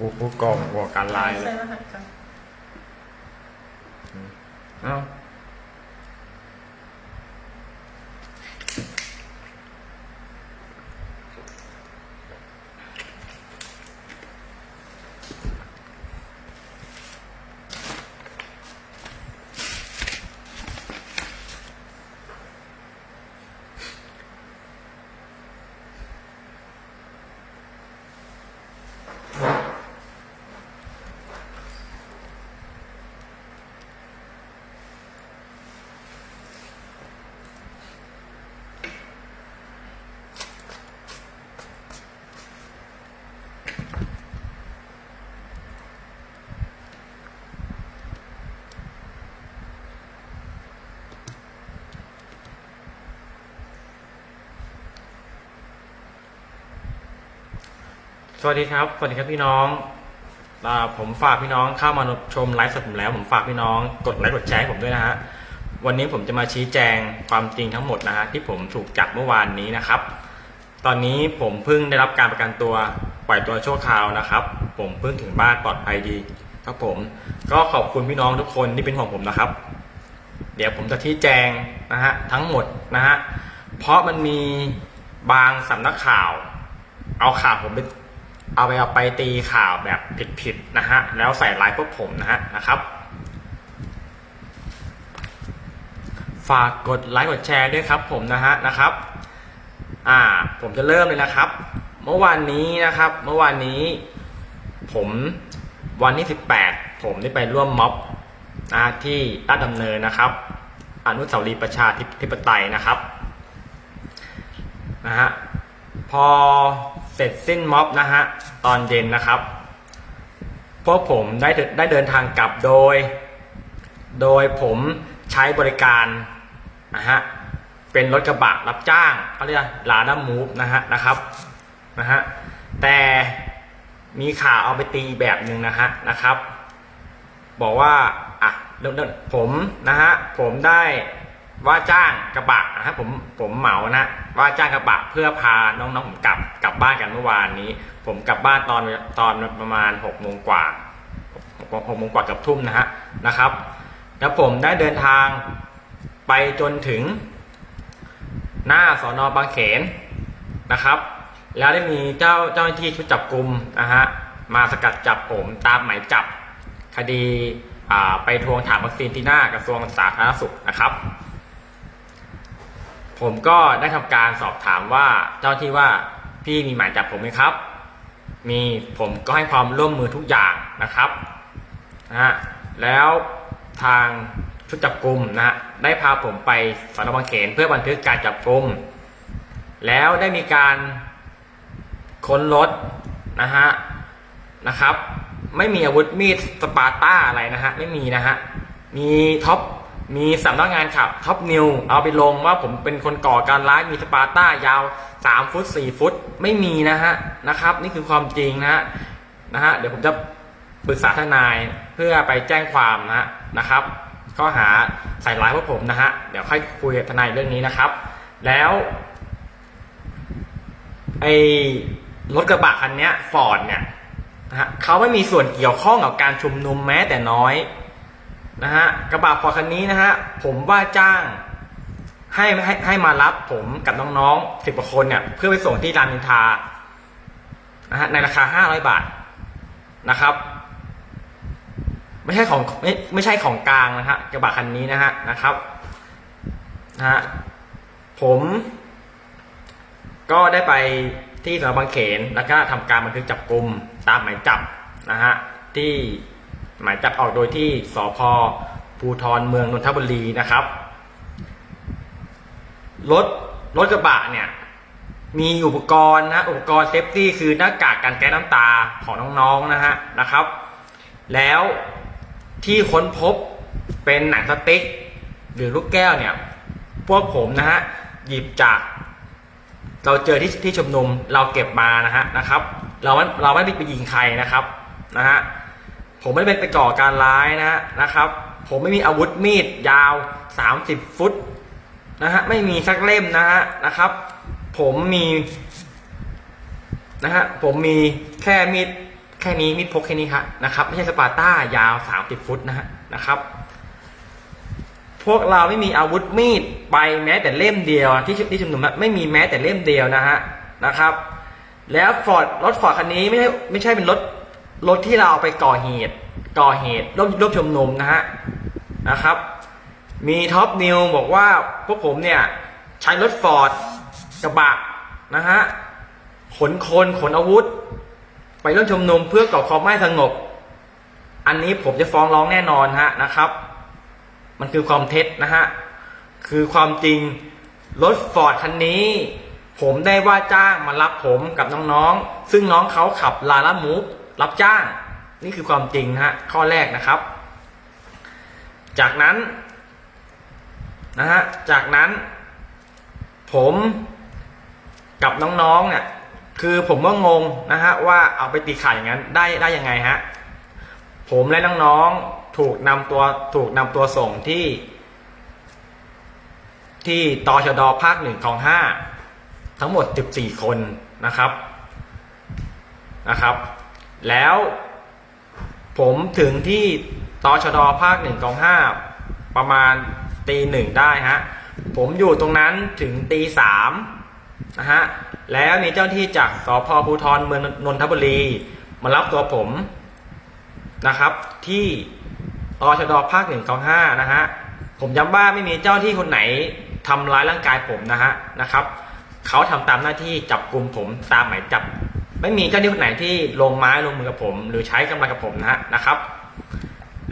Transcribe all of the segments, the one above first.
ผู้โหกองก่อการร้ายเลใช่ยรหัสค่ะ สวัสดีครับ สวัสดีครับพี่น้อง ผมฝากพี่น้องเข้ามาชมไลฟ์สดผมแล้ว ผมฝากพี่น้องกดไลค์กดแชร์ให้ผมด้วยนะฮะ วันนี้ผมจะมาชี้แจงความจริงทั้งหมดนะฮะที่ผมถูกจับเมื่อวานนี้นะครับ ตอนนี้ผมเพิ่งได้รับการประกันตัวปล่อยตัวชั่วคราวนะครับ ผมเพิ่งถึงบ้านปลอดภัยดีครับผม ก็ขอบคุณพี่น้องทุกคนที่เป็นห่วงผมนะครับ เดี๋ยวผมจะชี้แจงนะฮะทั้งหมดนะฮะ เพราะมันมีบางสำนักข่าว เอาข่าวผมไป เอาไปเอาไปตีข่าวแบบผิดๆนะฮะแล้วใส่ร้ายพวกผมนะฮะนะครับ ฝากกดไลค์กดแชร์ด้วยครับผมนะฮะนะครับ อ่าผมจะเริ่มเลยนะครับ เมื่อวานนี้นะครับ เมื่อวานนี้ ผมวันที่ 18 ผมได้ไปร่วมม็อบนะที่ลาดดำเนินนะครับ อนุสาวรีย์ประชาธิปไตยนะครับนะฮะพอ เสร็จสิ้นม็อบนะฮะตอนเย็นนะครับ พวกผมได้เดินได้เดินทางกลับโดย โดยผมใช้บริการนะฮะเป็นรถกระบะรับจ้างเขาเรียกลาด้ามูฟนะฮะนะครับนะฮะแต่มีข่าวเอาไปตีแบบหนึ่งนะฮะนะครับ บอกว่าอะเริ่มผมนะฮะผมได้ ว่าจ้างกระบะนะฮะผมผมเหมานะว่าจ้างกระบะเพื่อพาน้องๆผมกลับกลับบ้านกันเมื่อวานนี้ ผมกลับบ้านตอนตอนประมาณหกโมงกว่าหกโมงกว่าเกับทุ่มนะฮะนะครับ แล้วผมได้เดินทางไปจนถึง หน้าสอนอบางเขนนะครับ แล้วได้มีเจ้าเจ้าหน้าที่ชุดจับกลุ่มนะฮะมาสกัดจับผมตามหมายจับคดีไปทวงถามวัคซีนที่หน้ากระทรวงสาธารณสุขนะครับ ผมก็ได้ทำการสอบถามว่าเจ้าหน้าที่ว่าพี่มีหมายจับผมไหมครับ มีผมก็ให้ความร่วมมือทุกอย่างนะครับนะฮะแล้วทางชุดจับกลุ่มนะฮะได้พาผมไปสอนอบางเขนเพื่อบันทึกการจับกลุ่มแล้วได้มีการค้นรถนะฮะนะครับ ไม่มีอาวุธมีดสปาร์ต้าอะไรนะฮะไม่มีนะฮะมีท็อป มีสำนักงานข่าวท็อปนิวเอาไปลงว่าผมเป็นคนก่อการร้ายมีสปาร์ต้ายาว 3 ฟุต 4 ฟุตไม่มีนะฮะนะครับ นี่คือความจริงนะฮะนะฮะเดี๋ยวผมจะปรึกษาทนายเพื่อไปแจ้งความนะฮะนะครับข้อหาใส่ร้ายพวกผมนะฮะเดี๋ยวค่อยคุยกับทนายเรื่องนี้นะครับ แล้วไอ้รถกระบะคันเนี้ยฟอร์ดเนี่ยนะฮะเขาไม่มีส่วนเกี่ยวข้องกับการชุมนุมแม้แต่น้อย นะฮะกระบะฟอร์คันนี้นะฮะผมว่าจ้างให้ให้ให้มารับผมกับน้องๆสิบกว่าคนเนี่ยเพื่อไปส่งที่รามอินทานะฮะในราคาห้าร้อยบาทนะครับ ไม่ใช่ของไม่ไม่ใช่ของกลางนะฮะกระบะคันนี้นะฮะนะครับนะฮะผมก็ได้ไปที่สนบางเขนแล้วก็ทำการบันทึกจับกลุ่มตามหมายจับนะฮะที่ หมายจับออกโดยที่สพภูทรเมืองนนทบุรีนะครับ รถรถกระบะเนี่ย มีอุปกรณ์นะอุปกรณ์เซฟตี้คือหน้ากากกันแก๊สน้ำตาของน้องๆนะฮะนะครับ แล้วที่ค้นพบเป็นหนังสติ๊กหรือลูกแก้วเนี่ย พวกผมนะฮะหยิบจาก เราเจอที่ที่ชุมนุมเราเก็บมานะฮะนะครับ เราไม่เราไม่ได้ไปยิงใครนะครับนะฮะ ผมไม่ได้ไปก่อการร้ายนะนะครับ ผมไม่มีอาวุธมีดยาว 30 ฟุตนะฮะไม่มีสักเล่มนะฮะนะครับ ผมมีนะฮะผมมีแค่มีดแค่นี้มีดพกแค่นี้ครับนะครับไม่ใช่สปาร์ต้ายาว 30 ฟุตนะฮะนะครับ พวกเราไม่มีอาวุธมีดไปแม้แต่เล่มเดียวที่ที่ชุมนุมนไม่มีแม้แต่เล่มเดียวนะฮะนะครับ แล้วฟอร์ดรถฟอร์ดคันนี้ไม่ใช่ไม่ใช่เป็นรถ รถที่เราเอาไปก่อเหตุ ก่อเหตุร่วมร่วมชุมนุมนะฮะนะครับ มีท็อปนิวบอกว่าพวกผมเนี่ยใช้รถฟอร์ดกระบะนะฮะขนคนขนอาวุธ ไปร่วมชุมนุมเพื่อก่อความไม่สงบ อันนี้ผมจะฟ้องร้องแน่นอนฮะนะครับ มันคือความเท็จนะฮะคือความจริงรถฟอร์ดคันนี้ ผมได้ว่าจ้างมารับผมกับน้องๆ ซึ่งน้องเขาขับลาล่ามูฟ รับจ้าง นี่คือความจริงนะฮะข้อแรกนะครับ จากนั้นนะฮะจากนั้นผมกับน้องๆเนี่ยคือผมก็งงนะฮะว่าเอาไปตีข่ายอย่างนั้นได้ได้ยังไงฮะผมและน้องๆถูกนำตัวถูกนำตัวส่งที่ ที่ตชดภาคหนึ่งของห้าทั้งหมด 14 คนนะครับนะครับ แล้วผมถึงที่ตชดภาคหนึ่งของห้าประมาณตีหนึ่งได้ฮะ ผมอยู่ตรงนั้นถึงตีสามนะฮะ แล้วมีเจ้าที่จากสพภูธรเมืองนนทบุรี มารับตัวผมนะครับ ที่ตชดภาคหนึ่งของห้านะฮะ ผมย้ำว่าไม่มีเจ้าที่คนไหนทำร้ายร่างกายผมนะฮะนะครับ เขาทำตามหน้าที่จับกลุ่มผมตามหมายจับ ไม่มีเจ้าที่คนไหนที่ลงไม้ลงมือกับผม หรือใช้กำลังกับผมนะฮะนะครับ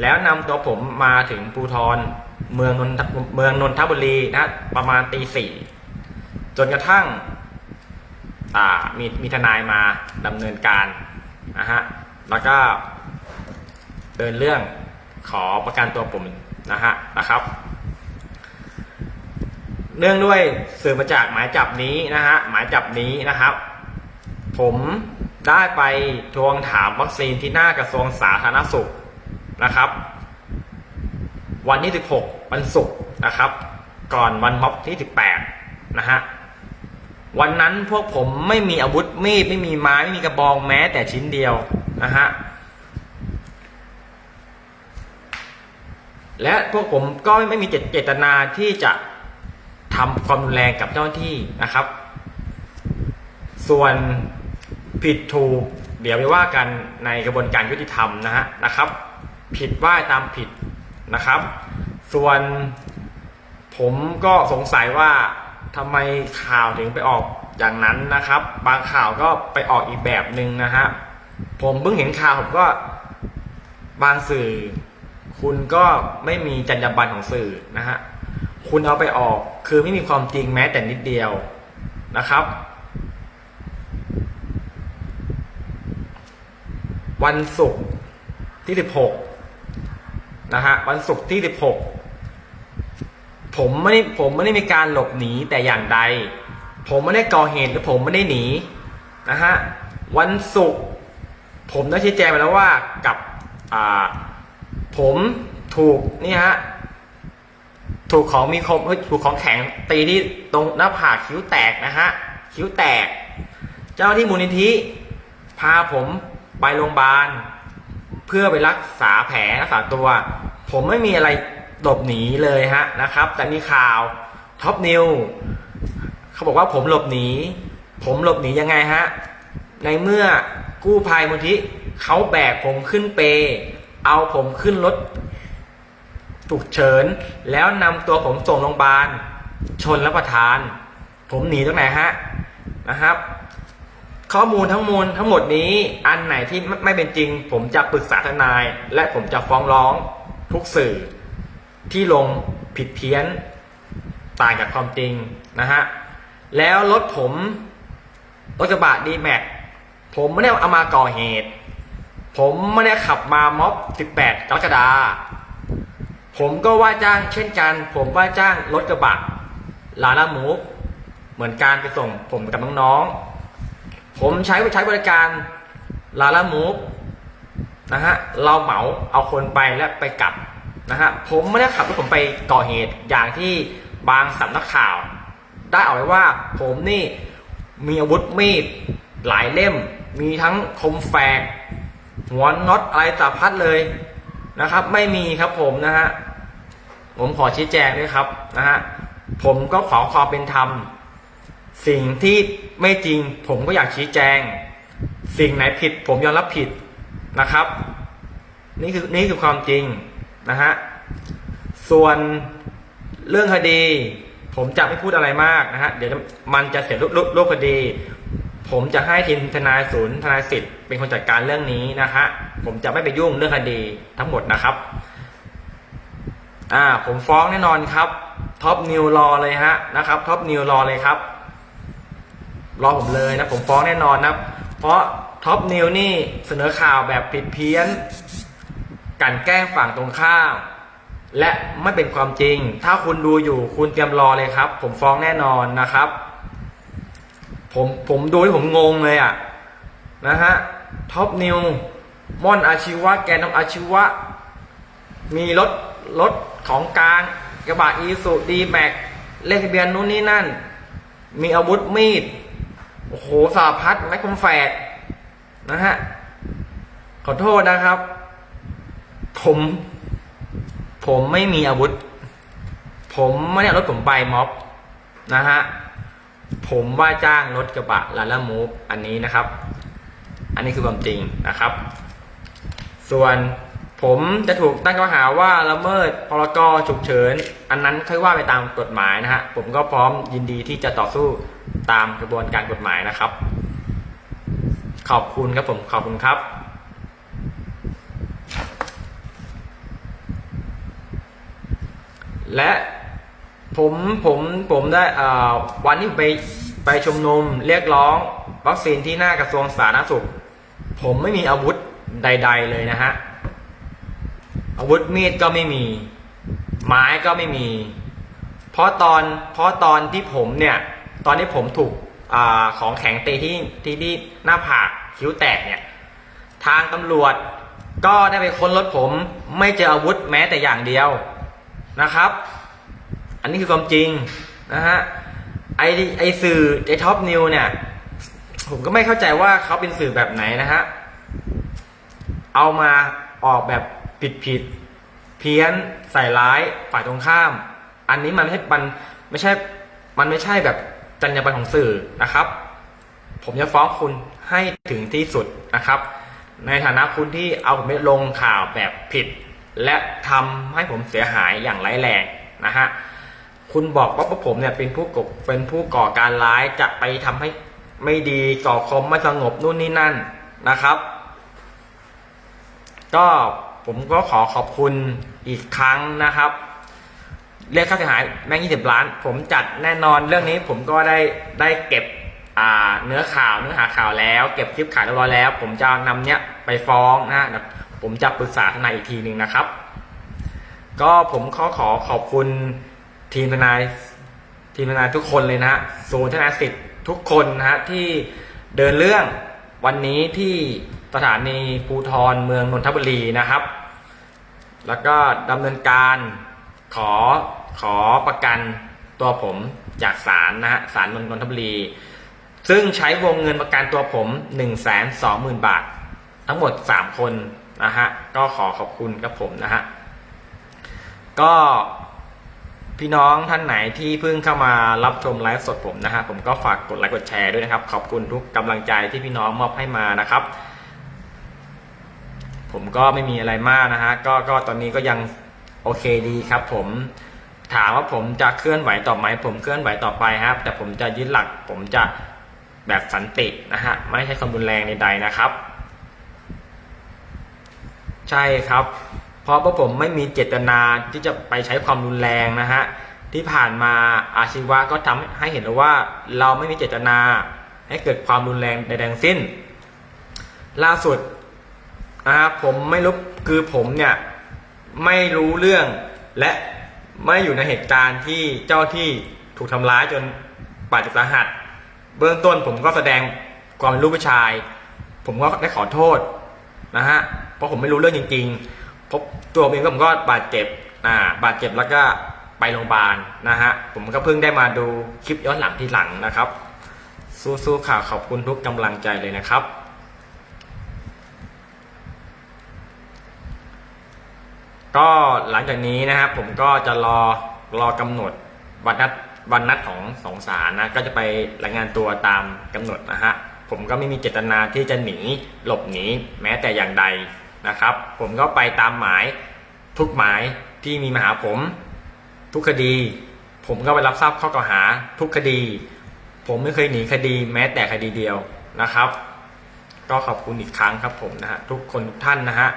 แล้วนำตัวผมมาถึงภูทรเมืองนนทเมืองนนทบุรีนะฮะประมาณตีสี่จนกระทั่งอ่ามีมีทนายมาดำเนินการนะฮะแล้วก็เดินเรื่องขอประกันตัวผมนะฮะนะครับ เนื่องด้วยสื่อมาจากหมายจับนี้นะฮะหมายจับนี้นะครับ ผมได้ไปทวงถามวัคซีนที่หน้ากระทรวงสาธารณสุขนะครับ วันที่ 16 วันศุกร์นะครับ ก่อนวันม็อบที่ 18 นะฮะวันนั้นพวกผมไม่มีอาวุธมีดไม่มีไม้ไม่มีกระบองแม้แต่ชิ้นเดียวนะฮะและพวกผมก็ไม่มีเจตนาที่จะทำความรุนแรงกับเจ้าหน้าที่นะครับ ส่วน ผิดถูกเดี๋ยวไปว่ากันในกระบวนการยุติธรรมนะฮะนะครับ ผิดว่าตามผิดนะครับ ส่วนผมก็สงสัยว่าทำไมข่าวถึงไปออกอย่างนั้นนะครับ บางข่าวก็ไปออกอีกแบบหนึ่งนะฮะผมเพิ่งเห็นข่าวผมก็บางสื่อ คุณก็ไม่มีจรรยาบรรณของสื่อนะฮะคุณเอาไปออกคือไม่มีความจริงแม้แต่นิดเดียวนะครับ วันศุกร์ที่16นะฮะวันศุกร์ที่16ผมไม่ผมไม่ได้มีการหลบหนีแต่อย่างใด ผมไม่ได้ก่อเหตุหรือผมไม่ได้หนีนะฮะวันศุกร์ผมได้ชี้แจงไปแล้วว่ากับอ่าผมถูกนี่ฮะถูกของมีคมถูกของแข็งตีที่ตรงหน้าผากคิ้วแตกนะฮะคิ้วแตก เจ้าหน้าที่มูลนิธิพาผม ไปโรงพยาบาล เพื่อไปรักษาแผลรักษาตัว ผมไม่มีอะไรหลบหนีเลยฮะนะครับ แต่มีข่าวท็อปนิวเขาบอกว่าผมหลบหนี ผมหลบหนียังไงฮะ ในเมื่อกู้ภัยมูลที่เขาแบกผมขึ้นเป เอาผมขึ้นรถฉุกเฉิน แล้วนำตัวผมส่งโรงพยาบาล ชนรับประทาน ผมหนีตรงไหนฮะนะครับ ข้อมูลทั้งมวลทั้งหมดนี้อันไหนที่ไม่เป็นจริง ผมจะปรึกษาทนาย และผมจะฟ้องร้องทุกสื่อ ที่ลงผิดเพี้ยนต่างจากความจริงนะฮะแล้วรถผมรถกระบะดีแม็กผมไม่ได้เอามาก่อเหตุ ผมไม่ได้ขับมาม็อบ 18 กรกฎาผมก็ว่าจ้างเช่นกัน ผมว่าจ้างรถกระบะลาล่ามูฟเหมือนการไปส่งผมกับน้องๆ ผมใช้ใช้บริการลาล่ามูฟนะฮะเราเหมาเอาคนไปและไปกลับนะฮะผมไม่ได้ขับรถผมไปก่อเหตุอย่างที่บางสำนักข่าว ได้เอาไว้ว่าผมนี่มีอาวุธมีดหลายเล่ม มีทั้งคมแฝกหัวน็อตอะไรสารพัดเลยนะครับ ไม่มีครับผมนะฮะผมขอชี้แจงด้วยครับนะฮะผมก็ขอความเป็นธรรม สิ่งที่ไม่จริงผมก็อยากชี้แจง สิ่งไหนผิดผมยอมรับผิดนะครับ นี่คือนี่คือความจริงนะฮะส่วนเรื่องคดี ผมจะไม่พูดอะไรมากนะฮะเดี๋ยวมันจะเสียรูปรูปรูปคดี ผมจะให้ทีมทนายศูนย์ทนายสิทธิ์เป็นคนจัดการเรื่องนี้นะฮะผมจะไม่ไปยุ่งเรื่องคดีทั้งหมดนะครับอ่าผมฟ้องแน่นอนครับท็อปนิวรอเลยฮะนะครับท็อปนิวรอเลยครับ รอผมเลยนะผมฟ้องแน่นอนนะเพราะท็อปนิวนี่เสนอข่าวแบบผิดเพี้ยนกันแกล้งฝั่งตรงข้ามและไม่เป็นความจริง ถ้าคุณดูอยู่คุณเตรียมรอเลยครับ ผมฟ้องแน่นอนนะครับ ผมผมดูที่ผมงงเลยอะ่ะนะฮะท็อปนิวม่อนอาชีวะ แกนนำอาชีวะ มีรถรถของกลางกระบะอีสุดีแม็กเลขทะเบียนนู้นนี่นั่น มีอาวุธมีด โอ้โหสาพัดไม้คมแฝกนะฮะ ขอโทษนะครับ ผม ผมไม่มีอาวุธ ผมไม่ได้รถผมไปม็อบนะฮะ ผมว่าจ้างรถกระบะลาล่ามูฟอันนี้นะครับ อันนี้คือความจริงนะครับ ส่วน ผมจะถูกตั้งข้อหาว่าละเมิดพรกฉุกเฉิน อันนั้นค่อยว่าไปตามกฎหมายนะฮะ ผมก็พร้อมยินดีที่จะต่อสู้ตามกระบวนการกฎหมายนะครับ ขอบคุณครับผมขอบคุณครับและผมผมผมได้วันที่ไปไปชุมนุมเรียกร้องวัคซีนที่หน้ากระทรวงสาธารณสุข ผมไม่มีอาวุธใด ๆ เลยนะฮะ อาวุธมีดก็ไม่มี ไม้ก็ไม่มี เพราะตอนเพราะตอนที่ผมเนี่ย ตอนที่ผมถูกอของแข็งเตีที่ที่ที่หน้าผากคิ้วแตกเนี่ย ทางตำรวจก็ได้ไปค้นรถผม ไม่เจออาวุธแม้แต่อย่างเดียวนะครับ อันนี้คือความจริงนะฮะไอไอสื่อไอท็อปนิวเนี่ย ผมก็ไม่เข้าใจว่าเขาเป็นสื่อแบบไหนนะฮะ เอามาออกแบบ ผิดผิดเพี้ยนใส่ร้ายฝ่ายตรงข้าม อันนี้มันไม่ใช่มันไม่ใช่มันไม่ใช่แบบจรรยาบรรณของสื่อนะครับ ผมจะฟ้องคุณให้ถึงที่สุดนะครับ ในฐานะคุณที่เอาผมไปลงข่าวแบบผิด และทำให้ผมเสียหายอย่างร้ายแรงนะฮะคุณบอกว่าผมเนี่ยเป็นผู้กบเป็นผู้ก่อการร้ายจะไปทำให้ไม่ดีก่อความไม่สงบนู่นนี่นั่นนะครับ ก็ ผมก็ขอขอบคุณอีกครั้งนะครับเรียกค่าเสียหายแม่งยี่สิบล้าน ผมจัดแน่นอนเรื่องนี้ผมก็ได้ได้เก็บเนื้อข่าวเนื้อหาข่าวแล้ว เก็บคลิปข่าวเรียบร้อยแล้ว ผมจะนำเนี้ยไปฟ้องนะผมจะปรึกษาทนายอีกทีหนึ่งนะครับ ก็ผมขอขอขอบคุณทีมทนายทีมทนายทุกคนเลยนะฮะศูนย์ทนายสิทธิ์ทุกคนนะฮะที่เดินเรื่องวันนี้ที่สถานีภูทรเมืองนนทบุรีนะครับ แล้วก็ดำเนินการขอขอประกันตัวผมจากศาลนะฮะศาลนนทบุรี ซึ่งใช้วงเงินประกันตัวผม 1 2 0 0 0 0 บาท ทั้งหมด 3 คนนะฮะก็ขอขอบคุณกับผมนะฮะก็พี่น้องท่านไหนที่เพิ่งเข้ามารับชมไลฟ์สดผมนะฮะผมก็ฝากกดไลค์กดแชร์ด้วยนะครับ ขอบคุณทุกกำลังใจที่พี่น้องมอบให้มานะครับ ผมก็ไม่มีอะไรมากนะฮะก็ก็ตอนนี้ก็ยังโอเคดีครับ ผมถามว่าผมจะเคลื่อนไหวต่อไหมผมเคลื่อนไหวต่อไปครับ แต่ผมจะยึดหลัก ผมจะแบบสันตินะฮะไม่ใช่ความรุนแรงใดๆนะครับ ใช่ครับ เพราะว่าผมไม่มีเจตนาที่จะไปใช้ความรุนแรงนะฮะที่ผ่านมาอาชีวะก็ทำให้เห็นแล้วว่าเราไม่มีเจตนาให้เกิดความรุนแรงใดๆทั้งสิ้น ล่าสุด นะครับผมไม่รู้คือผมเนี่ยไม่รู้เรื่องและไม่อยู่ในเหตุการณ์ที่เจ้าที่ถูกทำร้ายจนบาดเจ็บสาหัส เบื้องต้นผมก็แสดงความเป็นลูกผู้ชาย ผมก็ได้ขอโทษนะฮะเพราะผมไม่รู้เรื่องจริงๆพราะตัวผมเองก็ผมก็บาดเจ็บอ่าบาดเจ็บแล้วก็ไปโรงพยาบาลนะฮะผมก็เพิ่งได้มาดูคลิปย้อนหลังทีหลังนะครับ สู้ๆค่ะขอบคุณทุกกำลังใจเลยนะครับ ก็หลังจากนี้นะครับผมก็จะรอรอกำหนดวันนัดวันนัดของสองศาลนะก็จะไปรายงานตัวตามกำหนดนะฮะผมก็ไม่มีเจตนาที่จะหนีหลบหนีแม้แต่อย่างใดนะครับ ผมก็ไปตามหมายทุกหมายที่มีมาหาผม ทุกคดี ผมก็ไปรับทราบข้อกล่าวหาทุกคดี ผมไม่เคยหนีคดีแม้แต่คดีเดียวนะครับ ก็ขอบคุณอีกครั้งครับผมนะฮะทุกคนทุกท่านนะฮะ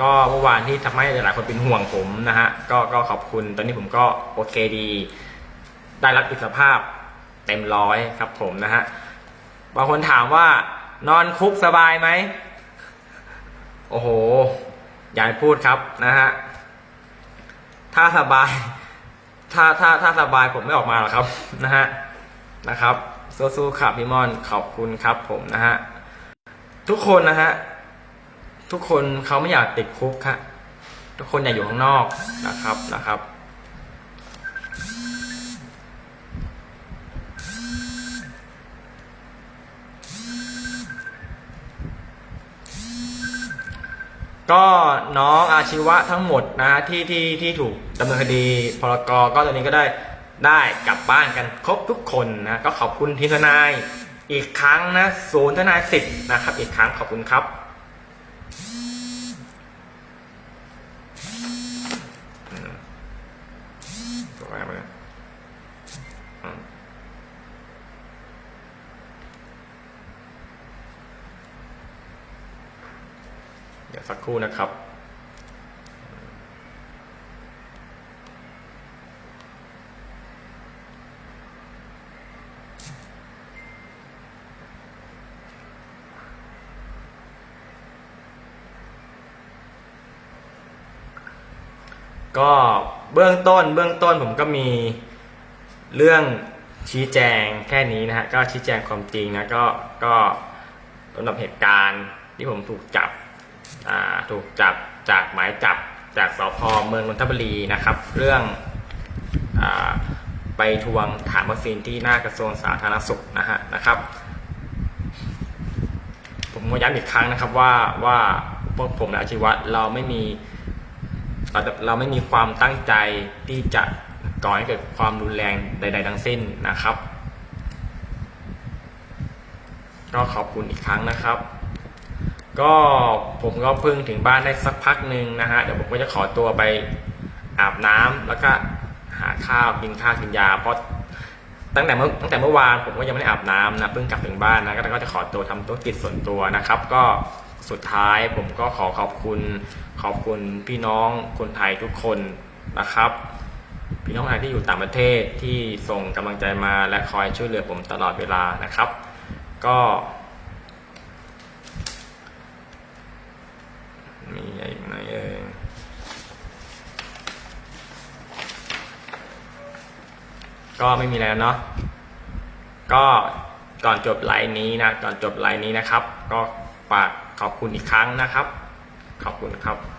ก็เมื่อวานที่ทำให้หลายๆคนเป็นห่วงผมนะฮะก็ก็ขอบคุณตอนนี้ผมก็โอเคดี ได้รับอิสรภาพเต็มร้อยครับผมนะฮะบางคนถามว่านอนคุกสบายไหมโอ้โหอย่าให้พูดครับนะฮะถ้าสบาย ถ้าถ้าถ้าสบายผมไม่ออกมาหรอกครับนะฮะนะครับสู้ๆครับพี่มอนขอบคุณครับผมนะฮะทุกคนนะฮะ ทุกคนเขาไม่อยากติดคุกครับทุกคนอยากอยู่ข้างนอกนะครับนะครับ ก็น้องอาชีวะทั้งหมดนะฮะที่ที่ที่ถูกดำเนินคดีพรกก็ตอนนี้ก็ได้ได้กลับบ้านกันครบทุกคนนะก็ขอบคุณทีมทนายอีกครั้งนะศูนย์ทนายสิทธิ์นะครับ อีกครั้งขอบคุณครับ อืมตัวอะไรมาเนี่ยอืมเดี๋ยว สักครู่นะครับก็เบื้องต้นเบื้องต้นผมก็มีเรื่องชี้แจงแค่นี้นะฮะก็ชี้แจงความจริงนะก็ก็สำหรับเหตุการณ์ที่ผมถูกจับ ถูกจับจากหมายจับจากสพเมืองนนทบุรีนะครับ เรื่องอไปทวงถามวัคซีนที่หน้ากระทรวงสาธารณสุขนะฮะนะครับ ผมก็ย้ำอีกครั้งนะครับว่าว่าพวกผมและอาชีวะเราไม่มีเราเราไม่มีความตั้งใจที่จะก่อให้เกิดความรุนแรงใด ๆ ทั้งสิ้นนะครับ ก็ขอบคุณอีกครั้งนะครับ ก็ผมก็เพิ่งถึงบ้านได้สักพักหนึ่งนะฮะเดี๋ยวผมก็จะขอตัวไปอาบน้ำแล้วก็หาข้าวกินข้าวกินยาเพราะตั้งแต่เมื่อตั้งแต่เมื่อวานผมก็ยังไม่ได้อาบน้ำนะเพิ่งกลับถึงบ้านนะก็จะขอตัวทำธุรกิจส่วนตัวนะครับ ก็สุดท้ายผมก็ขอขอบคุณขอบคุณพี่น้องคนไทยทุกคนนะครับ พี่น้องไทยที่อยู่ต่างประเทศที่ส่งกำลังใจมาและคอยช่วยเหลือผมตลอดเวลานะครับ ก็ มีอะไรอีกไหมเอ่ย ก็ไม่มีแล้วเนาะก็ก่อนจบไลน์นี้นะก่อนจบไลน์นี้นะครับ ก็ฝากขอบคุณอีกครั้งนะครับ ขอบคุณครับ